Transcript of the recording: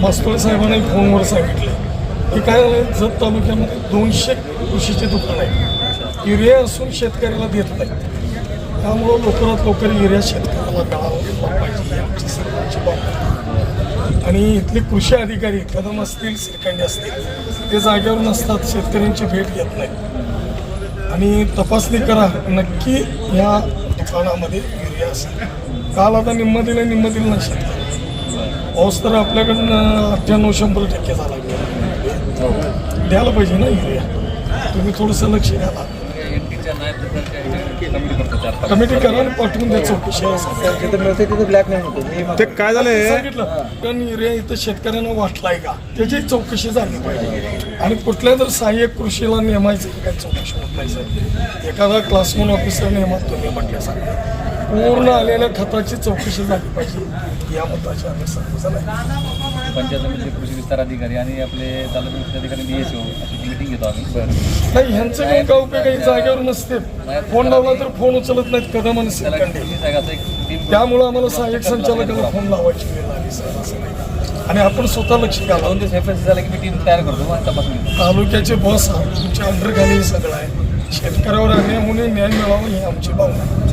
मास्तुळे साहेबांनी फोनवर सांगितलं. की काय झालं जत तालुक्यामध्ये दोनशे कृषीचे दुकान आहेत. युरिया असून शेतकऱ्याला देत नाही त्यामुळं लवकरात लवकर युरिया शेतकऱ्याला मिळावा पाहिजे आमची सर्वांची बाब. आणि इथले कृषी अधिकारी कदम असतील श्रीखंडे असतील ते जागेवर नसतात शेतकऱ्यांची भेट घेत नाही आणि तपासणी करा नक्की या दुकानामध्ये युरिया असेल. काल आता निम्म दिलं निम्म दिलं नाही शेतकरी पाऊस तर आपल्याकडनं अठ्ठ्याण्णव शंभर टक्के झाला द्यायला पाहिजे ना युरिया तुम्ही थोडंसं लक्ष द्याला कमिटी करा आणि पाठवून द्या चौकशी. ते काय झालंय? सांगितलं पण युरिया इथं शेतकऱ्यांना वाटलाय का? त्याची चौकशी झाली पाहिजे. आणि कुठल्या जर सहाय्यक कृषीला नेमायचं काय चौकशी सर एखादा क्लासमन ऑफिसर नेमात तुम्ही म्हटल्यासारखं. पूर्ण आलेल्या खताची चौकशी झाली पाहिजे. या मताची आम्ही. पंचायत समितीचे कृषी विस्तार अधिकारी आणि आपले तालुका विकास अधिकारी बी एस ओ अशी मिटिंग घेतो आम्ही. नाही ह्यांचं काही का उपयोग काही जागेवर नसते. फोन लावला तर फोन उचलत नाहीत कदम आणि त्यामुळं आम्हाला सहाय्यक संचालकाला फोन लावायची वेळ आली सर आणि आपण स्वतः लक्ष एफ झालं की मी टीम तयार करतो आणि तपासून घेतो. तालुक्याचे बॉस तुमच्या अंडरखाली सगळं आहे. शेतकऱ्यावर अन्याय होणे न्याय मिळावा ही आमची भावना.